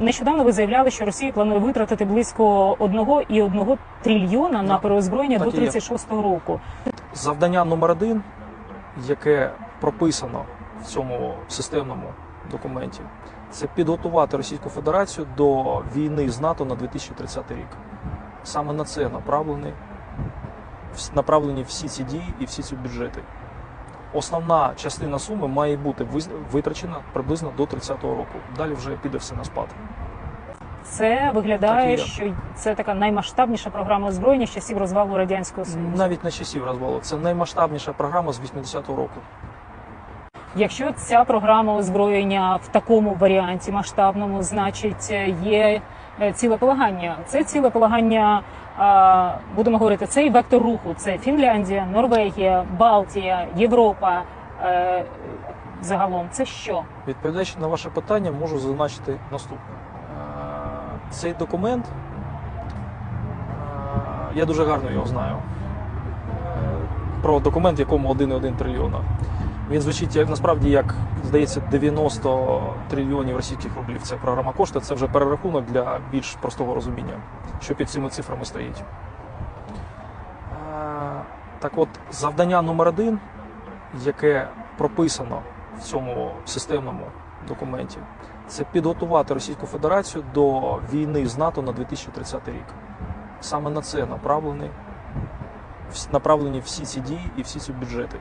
нещодавно ви заявляли, що Росія планує витратити близько 1,1 трильйона на переозброєння до і є. 36-го року. Завдання номер один, яке прописано в цьому системному документі, це підготувати Російську Федерацію до війни з НАТО на 2030 рік. Саме на це направлені, направлені всі ці дії і всі ці бюджети. Основна частина суми має бути витрачена приблизно до 30-го року. Далі вже піде все на спад. Це виглядає, що це така наймасштабніша програма озброєння з часів розвалу радянського союзу. Навіть на часів розвалу. Це наймасштабніша програма з 80-го року. Якщо ця програма озброєння в такому варіанті масштабному, значить е, є е, цілеполагання. Це цілеполагання, а, будемо говорити, цей вектор руху. Це Фінляндія, Норвегія, Балтія, Європа. е, Загалом, це що? Відповідаючи на ваше питання, можу зазначити наступне. Цей документ, я дуже гарно його знаю. Про документ, в якому 1,1 трильйона. Він звучить як насправді як здається 90 трильйонів російських рублів. Це програма кошти. Це вже перерахунок для більш простого розуміння, що під цими цифрами стоїть. Е, Так от, завдання номер один, яке прописано в цьому системному документі, це підготувати Російську Федерацію до війни з НАТО на 2030 рік. Саме на це направлені, направлені всі ці дії і всі ці бюджети.